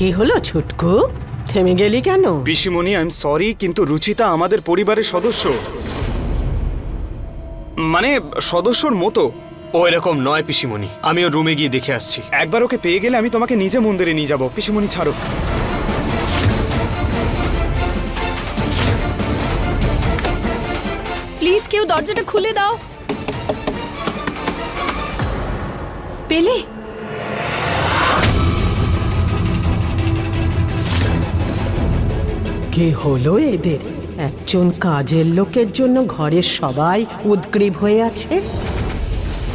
কি হলো ছুটকু? থেমে গেলি কেন? পিসিমণি আই এম সরি কিন্তু রুচিতা আমাদের পরিবারের সদস্য। মানে সদস্যর মতো। ও এরকম নয় পিসিমণি আমি ওর রুমে গিয়ে দেখে আসছি। একবার ওকে পেয়ে গেলে আমি তোমাকে নিজে মন্দিরে নিয়ে যাব। পিসিমণি ছাড়ো। প্লিজ কেউ দরজাটা খুলে দাও। পেলে? কি হলো এদের? একজন কাজের লোকের জন্য ঘরের সবাই উদ্গ্রীব হয়ে আছে?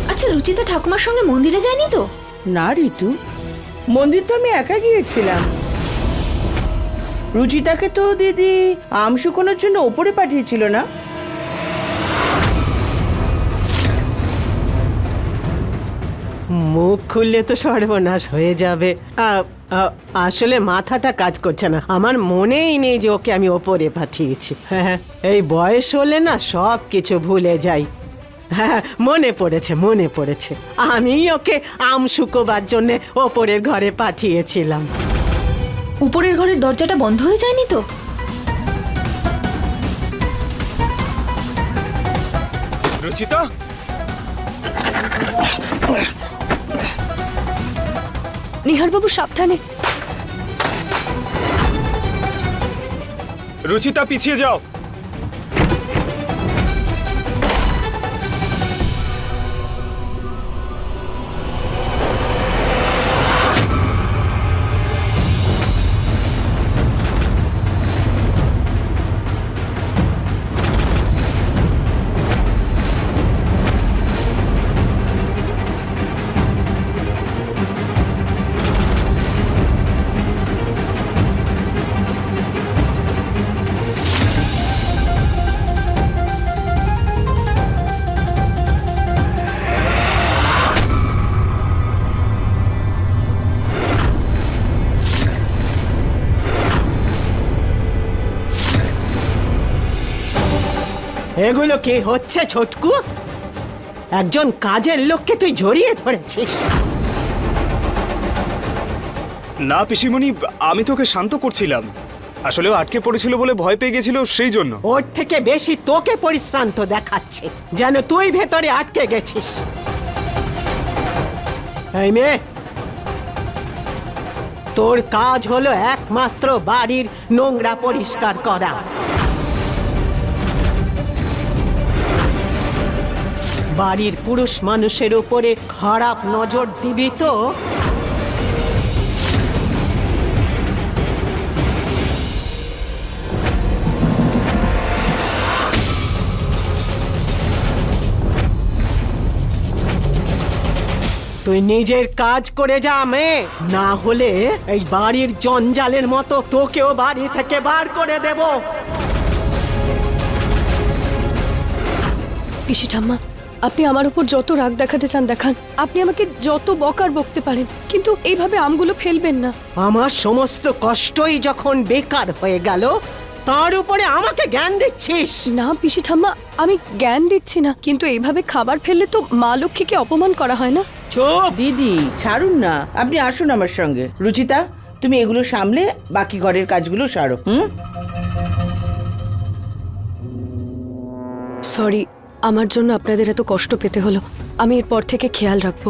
আচ্ছা রুচিতা ঠাকুমার সঙ্গে মন্দিরে যায়নি তো? না ঋতু। মন্দির তো আমি একা গিয়েছিলাম। রুচিতাকে তো দিদি আম শুকোনোর জন্য ওপরে পাঠিয়েছিল না? মুখ খুললে তো সর্বনাশ হয়ে যাবে। আ, আ, আসলে মাথাটা কাজ করছে না। আমার মনেই নেই যে ওকে আমি ওপরে পাঠিয়েছি। হ্যাঁ হ্যাঁ, এই বয়স হলে না সব কিছু ভুলে যাই। হ্যাঁ মনে পড়েছে মনে পড়েছে। আমি ওকে আম শুকোবার জন্য ওপরের ঘরে পাঠিয়েছিলাম। উপরের ঘরের দরজাটা বন্ধ হয়ে যায়নি তো? রুচিতা? নিহারবাবু সাবধানে। রুচিতা পিছিয়ে যাও। এগুলো কি হচ্ছে ছোটকু? একজন কাজের লোককে তুই জড়িয়ে ধরেছিস। না পিসিমণি আমি তোকে শান্ত করছিলাম। আসলে আটকে পড়েছিল বলে ভয় পেয়ে গেছিল সেই জন্য। ওর থেকে বেশি তোকে পরিশ্রান্ত দেখাচ্ছে যেন তুই ভেতরে আটকে গেছিস। এই মেয়ে তোর কাজ হলো একমাত্র বাড়ির নোংরা পরিষ্কার করা। বাড়ির পুরুষ মানুষের উপরে খারাপ নজর দিবি তো? তুই নিজের কাজ করে যা, মেয়ে। না হলে এই বাড়ির জঞ্জালের মতো তোকেও বাড়ি থেকে বার করে দেব। পিসি ঠাম্মা আপনি আমার উপর যত রাগ দেখাতে চান দেখান। আপনি আমাকে যত বকার বকতে পারেন কিন্তু এইভাবে আমগুলো ফেলবেন না। আমার সমস্ত কষ্টই যখন বেকার হয়ে গেল তার উপরে আমাকে জ্ঞান দিচ্ছিস? না পিসি ঠাম্মা আমি জ্ঞান দিচ্ছি না কিন্তু এইভাবে খাবার ফেললে তো মা লক্ষ্মীকে অপমান করা হয় না? চুপ দিদি ছাড়ুন না আপনি আসুন আমার সঙ্গে। রুচিতা তুমি এগুলো সামলে বাকি ঘরের কাজগুলো সারো হুম? সরি আমার জন্য আপনাদের এত কষ্ট পেতে হলো। আমি এরপর থেকে খেয়াল রাখব।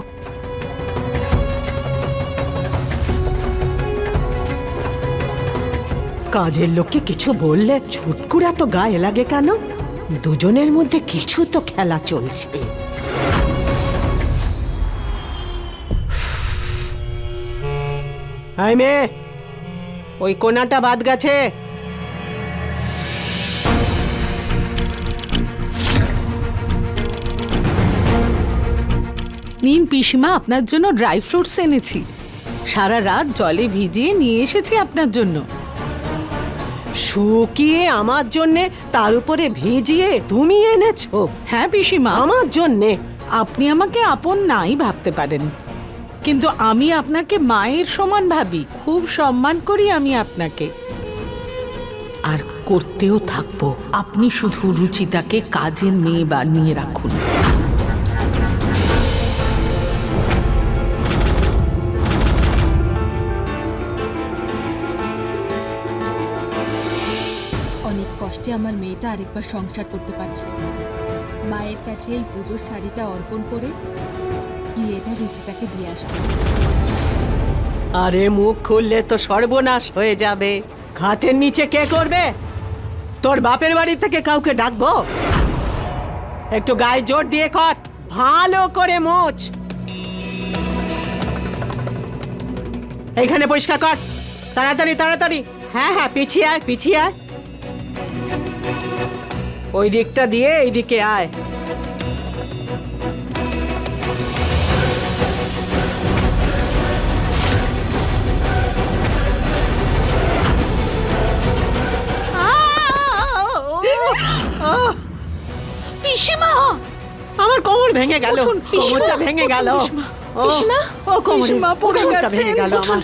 কাজের লোককে কিছু বললে ছুটকুরা তো গায়ে লাগে কেন? দুজনের মধ্যে কিছু তো খেলা চলছে। ওই কোনাটা বাদ গেছে। নিন পিসিমা আপনার জন্য ড্রাই ফ্রুটস এনেছি। সারা রাত জলে ভিজিয়ে নিয়ে এসেছি আপনার জন্য। শুকিয়ে আমার জন্যে তার উপরে ভিজিয়ে তুমি এনেছো? হ্যাঁ পিসিমা। আমার জন্যে? আপনি আমাকে আপন নাই ভাবতে পারেন। কিন্তু আমি আপনাকে মায়ের সমান ভাবি। খুব সম্মান করি আমি আপনাকে। আর করতেও থাকব। আপনি শুধু রুচিতাকে কাজের মেয়ে বানিয়ে রাখুন। যে আমার মেয়েটা আরেকবার সংসার করতে পারছে। মায়ের কাছে এই পুজোর শাড়িটা অর্পণ করে গিয়ে এটা রুচিতাকে দিয়ে আসব। আরে মুখ খুললে তো সর্বনাশ হয়ে যাবে। ঘাটের নিচে কে করবে? তোর বাপের বাড়ি থেকে কাউকে ডাকবো? একটু গায়ে জোর দিয়ে কর, ভালো করে মোচ। এইখানে পরিষ্কার কর। তাড়াতাড়ি তাড়াতাড়ি। হ্যাঁ হ্যাঁ পিছিয়ে আয় পিছিয়ে আয়। ওই দিকটা দিয়ে এইদিকে আয়। পিসিমা! আমার কোমর ভেঙে গেল। কোমরটা ভেঙে গেল। ও, কোমরটা ভেঙে গেল আমার।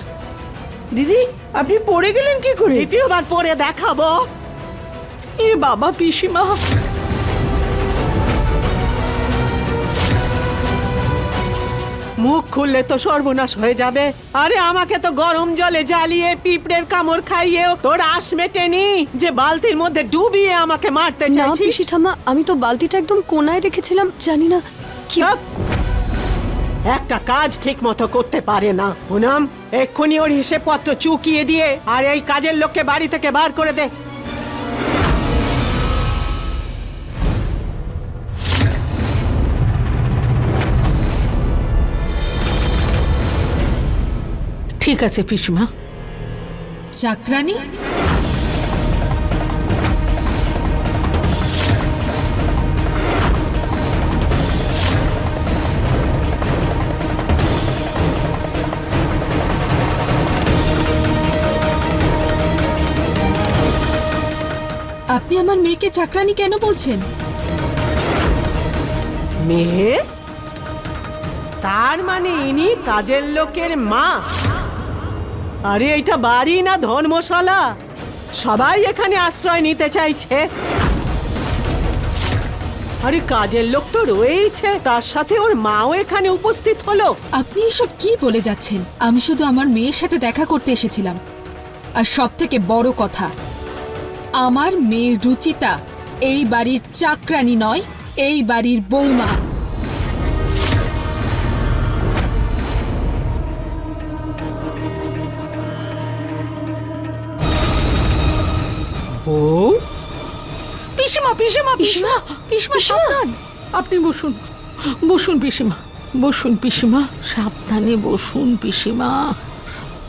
দিদি আপনি পড়ে গেলেন কি করে? দ্বিতীয়বার পরে দেখাবো। এ বাবা পিসিমা। মুখ খুললে তো সর্বনাশ হয়ে যাবে। আরে আমাকে তো গরম জলে জ্বালিয়ে পিঁপড়ের কামড় খাইয়েও তোর আশ মেটেনি যে বালতির মধ্যে ডুবিয়ে আমাকে মারতে না চাইছিস? পিসি ঠাম্মা আমি তো বালতিটা একদম কোনায় রেখেছিলাম জানি না কি চুপ! একটা কাজ ঠিক মতো করতে পারে না। পুনাম এক্ষুনি ওর হিসেবপত্র চুকিয়ে দিয়ে আর এই কাজের লোককে বাড়ি থেকে বার করে দে। ঠিক আছে পিসিমা। চাকরানি? আপনি আমার মেয়েকে চাকরানি কেন বলছেন? মেয়ে? তার মানে ইনি কাজের লোকের মা। আরে এটা বাড়ি না ধর্মশালা সবাই এখানে আশ্রয় নিতে চাইছে। আরে, কাজের লোক তো রয়েইছে, তার সাথে ওর মাও এখানে উপস্থিত হলো। আপনি এসব কি বলে যাচ্ছেন? আমি শুধু আমার মেয়ের সাথে দেখা করতে এসেছিলাম। আর সব থেকে বড় কথা, আমার মেয়ে রুচিতা এই বাড়ির চাকরানি নয়, এই বাড়ির বৌমা। বউ পিসিমা পিসিমা? পিসিমা পিসিমা? সাবধান। আপনি বসুন বসুন পিসিমা বসুন পিসিমা সাবধানে বসুন পিসিমা।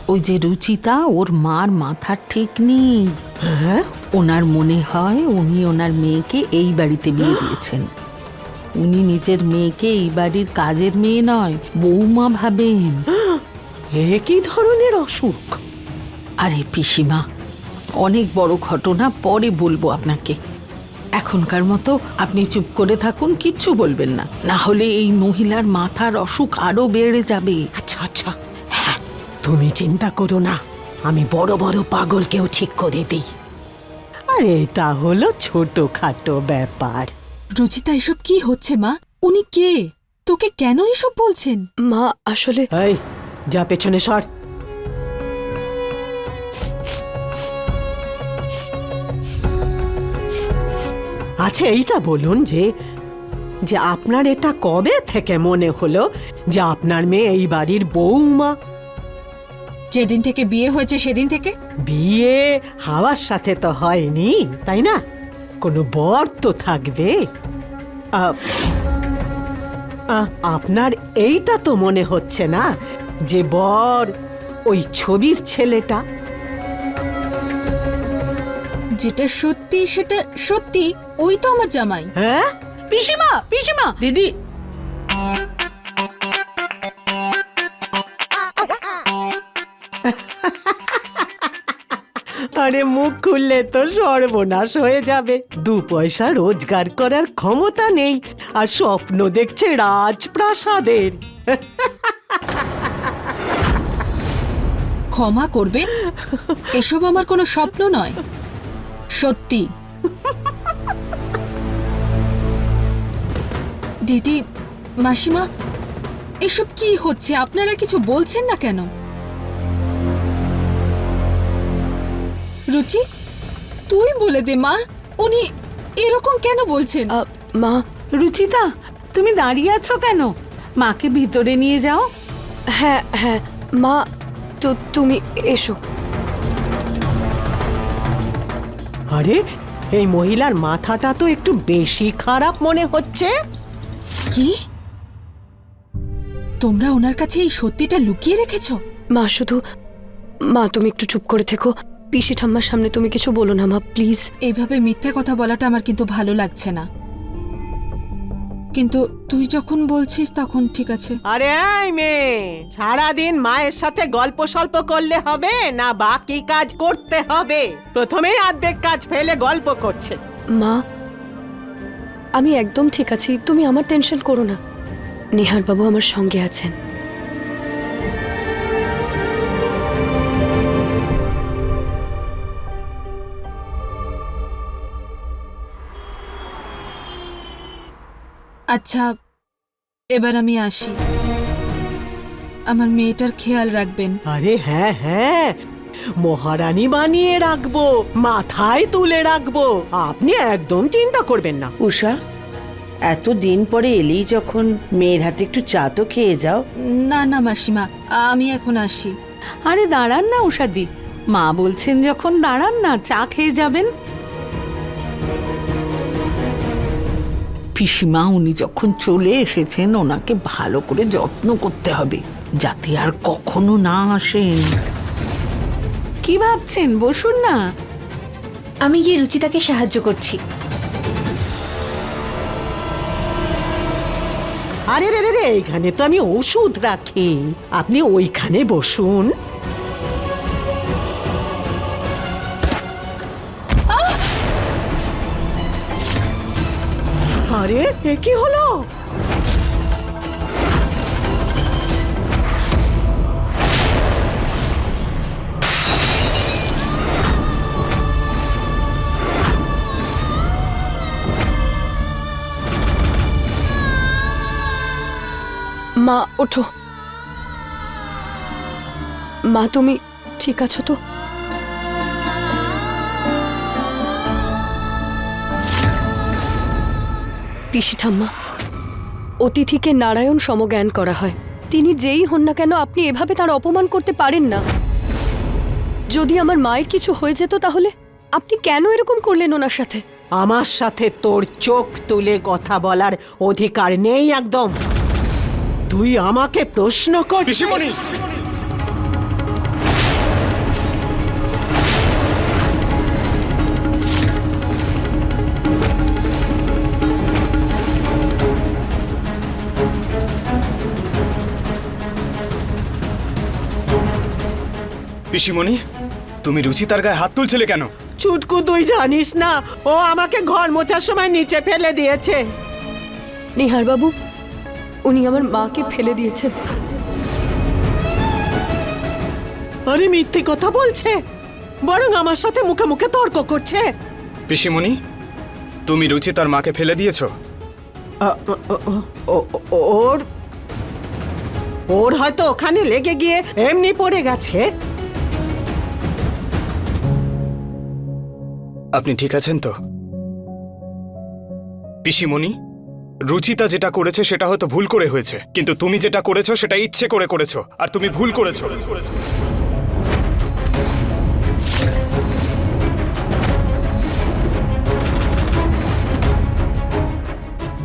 ওই যে রুচিতা ওর মার মাথার ঠিক নেই। হ্যাঁ? ওনার মনে হয় উনি ওনার মেয়েকে এই বাড়িতে বিয়ে দিয়েছেন। উনি নিজের মেয়েকে এই বাড়ির কাজের মেয়ে নয় বৌমা ভাবেন। এ কি ধরনের অসুখ? আরে পিসিমা অনেক বড় ঘটনা পরে বলব আপনাকে। এখনকার মতো আপনি চুপ করে থাকুন কিচ্ছু বলবেন না। না হলে এই মহিলার মাথার অসুখ আরও বেড়ে যাবে। আচ্ছা আচ্ছা। হ্যাঁ তুমি চিন্তা করো না। আমি বড় বড় পাগলকেও ঠিক করে দিই। আর এটা হলো ছোটখাটো ব্যাপার। রুচিতা এসব কি হচ্ছে মা? উনি কে? তোকে কেন এসব বলছেন? মা আসলে এই যা পেছনে সর। আচ্ছা এইটা বলুন যে যে আপনার এটা কবে থেকে মনে হলো যে আপনার মেয়ে এই বাড়ির বউমা? যেদিন থেকে বিয়ে হয়েছে সেদিন থেকে? বিয়ে হাওয়ার সাথে তো হয়নি তাই না? কোনো বর তো থাকবে। আপনার এইটা তো মনে হচ্ছে না যে বর ওই ছবির ছেলেটা? যেটা সত্যি সেটা সত্যি ওই তো আমার জামাই। হ্যাঁ? পিসিমা পিসিমা! দিদি! আরে মুখ খুললে তো সর্বনাশ হয়ে যাবে। দু পয়সা রোজগার করার ক্ষমতা নেই আর স্বপ্ন দেখছে রাজপ্রাসাদের। ক্ষমা করবেন এসব আমার কোনো স্বপ্ন নয়। সত্যি। দিদি মাসিমা এসব কি হচ্ছে? আপনারা কিছু বলছেন না কেন? রুচি তুই বলে দে মা উনি এরকম কেন বলছেন? আ, মা। রুচিতা তুমি দাঁড়িয়ে আছো কেন? মাকে ভিতরে নিয়ে যাও। হ্যাঁ হ্যাঁ। মা তো তুমি এসো। আরে এই মহিলার মাথাটা তো একটু বেশি খারাপ মনে হচ্ছে। কি? তোমরা ওনার কাছে এই সত্যিটা লুকিয়ে রেখেছ? মা শুধু মা তুমি একটু চুপ করে থেকো। পিসি ঠাম্মার সামনে তুমি কিছু বলো না মা প্লিজ। এইভাবে মিথ্যে কথা বলাটা আমার কিন্তু ভালো লাগছে না। কিন্তু তুই যখন বলছিস তখন ঠিক আছে। আরে এই মেয়ে সারাদিন মায়ের সাথে গল্প সল্প করলে হবে না বাকি কাজ করতে হবে? প্রথমেই অর্ধেক কাজ ফেলে গল্প করছে। মা আমি একদম ঠিক আছি তুমি আমার টেনশন করো না। নিহার বাবু আমার সঙ্গে আছেন। আচ্ছা এবার আমি আসি। আমার মেয়েটার খেয়াল রাখবেন। আরে হ্যাঁ হ্যাঁ। মহারানী বানিয়ে রাখব মাথায় তুলে রাখব। আপনি একদম চিন্তা করবেন না। উষা এত দিন পরে এলি যখন মেয়ের হাতে একটু চা তো খেয়ে যাও। না না মাসিমা আমি এখন আসি। আরে দাঁড়ান না উষাদি। মা বলছেন যখন দাঁড়ান না চা খেয়ে যাবেন। পিসিমা উনি যখন চলে এসেছেন ওনাকে ভালো করে যত্ন করতে হবে যাতে আর কখনো না আসেন। কি ভাবছেন? বসুন না। আমি গিয়ে রুচিতাকে সাহায্য করছি। আরে রে রে রে এখানে তো আমি ওষুধ রাখি। আপনি ওইখানে বসুন। এ কি হলো? মা ওঠো। মা তুমি ঠিক আছো তো? পিসি ঠাম্মা অতিথিকে নারায়ণ সমজ্ঞান করা হয়। তিনি যেই হন না কেন আপনি এভাবে তার অপমান করতে পারেন না। যদি আমার মায়ের কিছু হয়ে যেত তাহলে আপনি কেন এরকম করলেন ওনার সাথে? আমার সাথে তোর চোখ তুলে কথা বলার অধিকার নেই একদম। তুই আমাকে প্রশ্ন করছিস। পিসিমণি তুমি রুচিতার গায়ে হাত তুলছিলে কেন? চুটকু তুই জানিস না ও আমাকে ঘর মোছার সময় নিচে ফেলে দিয়েছে। নিহার বাবু উনি আমার মাকে ফেলে দিয়েছেন। আরে মিথ্যে কথা বলছে বরং আমার সাথে মুখে মুখে তর্ক করছে। পিসিমণি তুমি রুচিতার মাকে ফেলে দিয়েছ? ওর ওর হয়তো ওখানে লেগে গিয়ে এমনি পড়ে গেছে। আপনি ঠিক আছেন তো? পিসিমণি রুচিতা যেটা করেছে সেটা হয়তো ভুল করে হয়েছে। কিন্তু তুমি যেটা করেছ সেটা ইচ্ছে করে করেছ আর তুমি ভুল করেছ।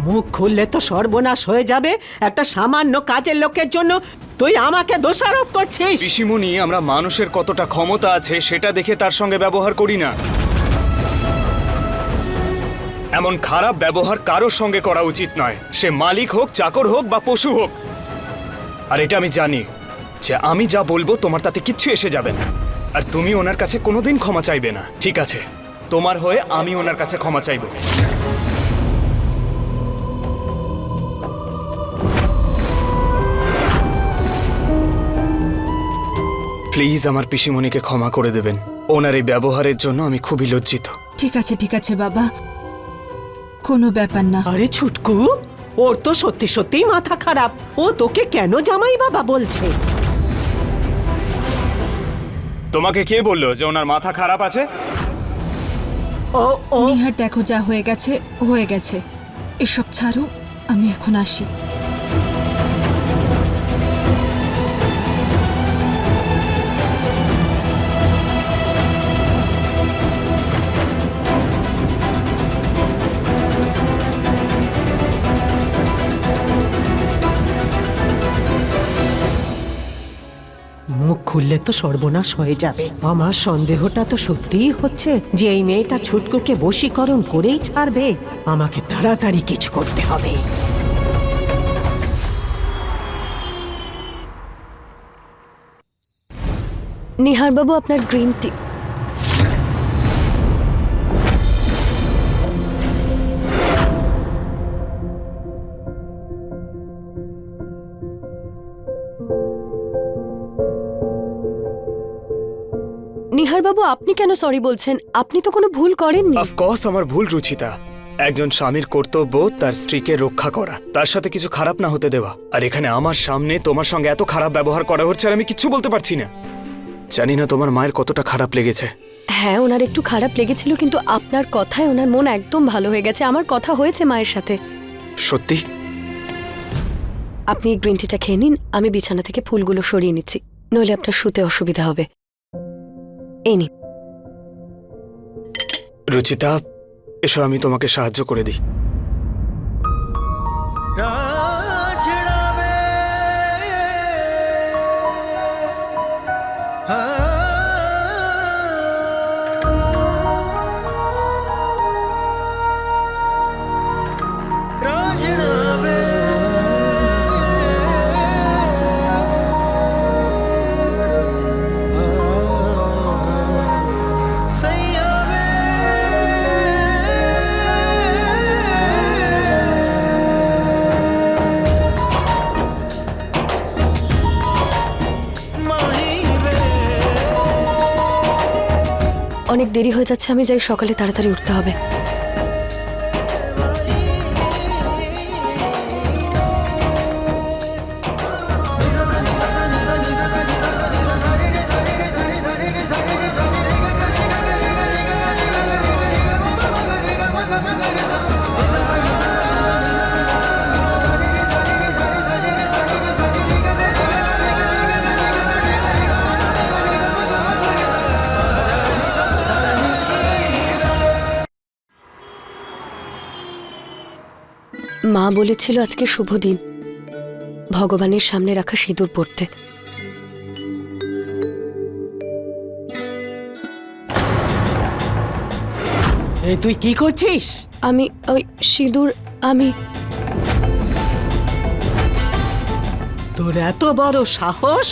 মুখ খুললে তো সর্বনাশ হয়ে যাবে। একটা সামান্য কাজের লোকের জন্য তুই আমাকে দোষারোপ করছিস। পিসিমণি আমরা মানুষের কতটা ক্ষমতা আছে সেটা দেখে তার সঙ্গে ব্যবহার করি না। এমন খারাপ ব্যবহার কারোর সঙ্গে করা উচিত নয়। সে মালিক হোক, চাকর হোক বা পশু হোক। আর এটা আমি জানি যে আমি যা বলব তোমার তাতে কিচ্ছু এসে যাবে না। আর তুমি ওনার কাছে কোনোদিন ক্ষমা চাইবে না। ঠিক আছে, তোমার হয়ে আমি ওনার কাছে ক্ষমা চাইব। প্লিজ আমার পিসিমণিকে ক্ষমা করে দেবেন। ওনার এই ব্যবহারের জন্য আমি খুবই লজ্জিত। ঠিক আছে ঠিক আছে বাবা। কোনো ব্যাপার না। আরে ছুটকু ওর তো সত্যি সত্যিই মাথা খারাপ। ও তোকে কেন জামাই বাবা বলছে? তোমাকে কে বলল যে ওনার মাথা খারাপ আছে? ও ও। নিহার দেখো যা হয়ে গেছে হয়ে গেছে। এসব ছাড়ো আমি এখন আসি। খুললে তো সর্বনাশ হয়ে যাবে। আমার সন্দেহটা তো সত্যিই হচ্ছে যে এই মেয়েটা ছুটকুকে বশীকরণ করেই ছাড়বে। আমাকে তাড়াতাড়ি কিছু করতে হবে। নিহারবাবু, আপনার গ্রিন টি। আপনি কেন সরি বলছেন? আপনি তো কোনো ভুল করেননি। অফকোর্স আমার ভুল রুচিতা। একজন স্বামীর কর্তব্য তার স্ত্রীকে রক্ষা করা। তার সাথে কিছু খারাপ না হতে দেওয়া। আর এখানে আমার সামনে তোমার সঙ্গে এত খারাপ ব্যবহার করা হচ্ছে আর আমি কিচ্ছু বলতে পারছি না। জানি না তোমার মায়ের কতটা খারাপ লেগেছে। হ্যাঁ ওনার একটু খারাপ লেগেছিল কিন্তু আপনার কথায় ওনার মন একদম ভালো হয়ে গেছে। আমার কথা হয়েছে মায়ের সাথে। সত্যি? আপনি এই গ্রিন টিটা খেয়ে নিন আমি বিছানা থেকে ফুলগুলো সরিয়ে নিচ্ছি। নইলে আপনার শুতে অসুবিধা হবে। এই নিন। রুচিতা এসো আমি তোমাকে সাহায্য করে দিই। অনেক দেরি হয়ে যাচ্ছে আমি যাই সকালে তাড়াতাড়ি উঠতে হবে। মা বলেছিল আজকে শুভ দিন। ভগবানের সামনে রাখা সিঁদুর পড়তে। এই তুই কি করছিস? আমি ওই সিঁদুর আমি তোর এত বড় সাহস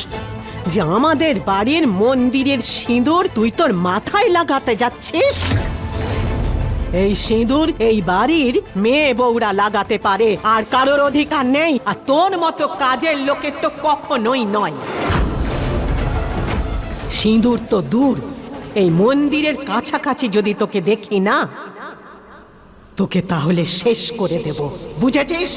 যে আমাদের বাড়ির মন্দিরের সিঁদুর তুই তোর মাথায় লাগাতে যাচ্ছিস? এই সিঁদুর এই বাড়ির মেয়ে বউরা লাগাতে পারে, আর কারোর অধিকার নেই, আর তোর মতো কাজের লোকের তো কখনোই নয়। সিঁদুর তো দূর, এই মন্দিরের কাছাকাছি যদি তোকে দেখি না, তোকে তাহলে শেষ করে দেব, বুঝেছিস?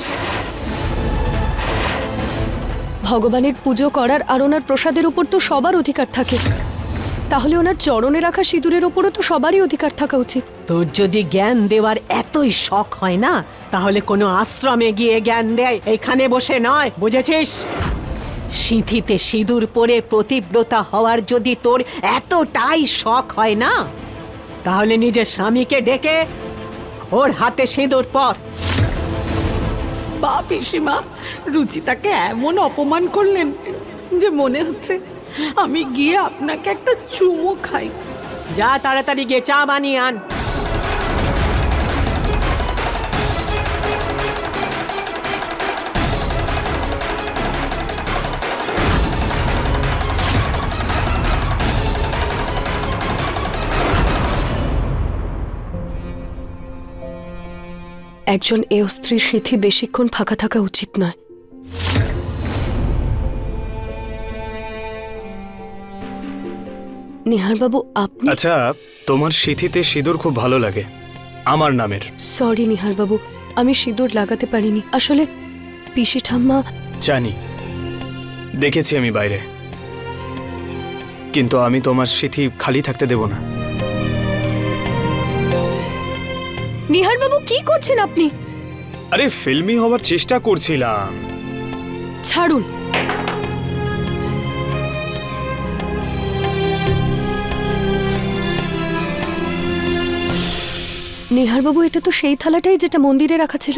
ভগবানের পুজো করার আর ওনার প্রসাদের উপর তো সবার অধিকার থাকে। তাহলে ওনার চরণে রাখা সিঁদুরের ওপরও তো সবারই অধিকার থাকা উচিত। তোর যদি জ্ঞান দেওয়ার এতই শখ হয় না তাহলে কোনো আশ্রমে গিয়ে জ্ঞান দেয় এখানে বসে নয় বুঝেছিস? সিঁথিতে সিঁদুর পরে প্রতিব্রতা হওয়ার যদি তোর এতটাই শখ হয় না তাহলে নিজের স্বামীকে ডেকে ওর হাতে সিঁদুর পর। বা পিসিমা রুচিতাকে এমন অপমান করলেন যে মনে হচ্ছে আমি গিয়ে আপনাকে একটা চুমো খাই। যা তাড়াতাড়ি গিয়ে চা বানিয়ে আন। একজন এও স্ত্রীর সিথি বেশিক্ষণ ফাঁকা থাকা উচিত নয়। নিহারবাবু আপনি? আচ্ছা তোমার সিথিতে সিঁদুর খুব ভালো লাগে। আমার নামের। সরি নিহারবাবু আমি সিঁদুর লাগাতে পারিনি। আসলে পিসি ঠাম্মা জানি। দেখেছি আমি বাইরে। কিন্তু আমি তোমার সিথি খালি থাকতে দেব না। নিহার বাবু কি করছেন আপনি? আরে ফিল্মি হওয়ার চেষ্টা করছিলাম। ছাড়ুন। নিহার বাবু এটা তো সেই থালাটাই যেটা মন্দিরে রাখা ছিল।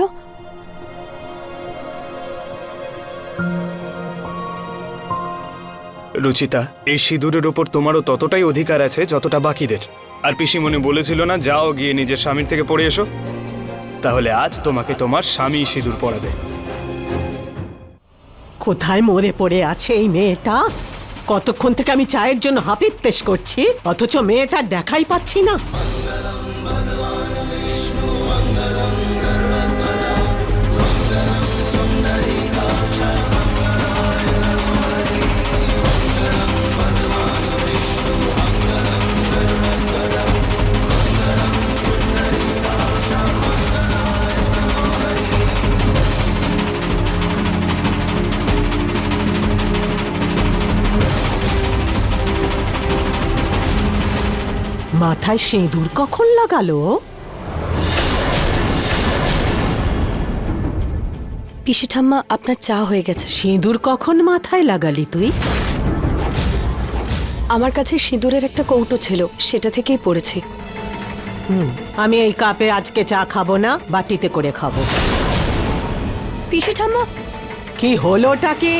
রুচিতা এই সিঁদুরের ওপর তোমারও ততটাই অধিকার আছে যতটা বাকিদের। আর পিসিমণি বলেছিল না যাও গিয়ে নিজের স্বামীর থেকে পড়ে এসো। তাহলে আজ তোমাকে তোমার স্বামী সিঁদুর পরাবে কোথায় মরে পড়ে আছে এই মেয়েটা? কতক্ষণ থেকে আমি চায়ের জন্য হাপিত্তেশ করছি অথচ মেয়েটার দেখাই পাচ্ছি না। মাথায় সিঁদুর কখন লাগালো? পিসি ঠাম্মা আপনার চা হয়ে গেছে। সিঁদুর কখন মাথায় লাগালি তুই? আমার কাছে সিঁদুরের একটা কৌটো ছিল সেটা থেকেই পড়েছি। হুম আমি এই কাপে আজকে চা খাব না বাটিতে করে খাব। পিসি ঠাম্মা? কি হলোটা কি?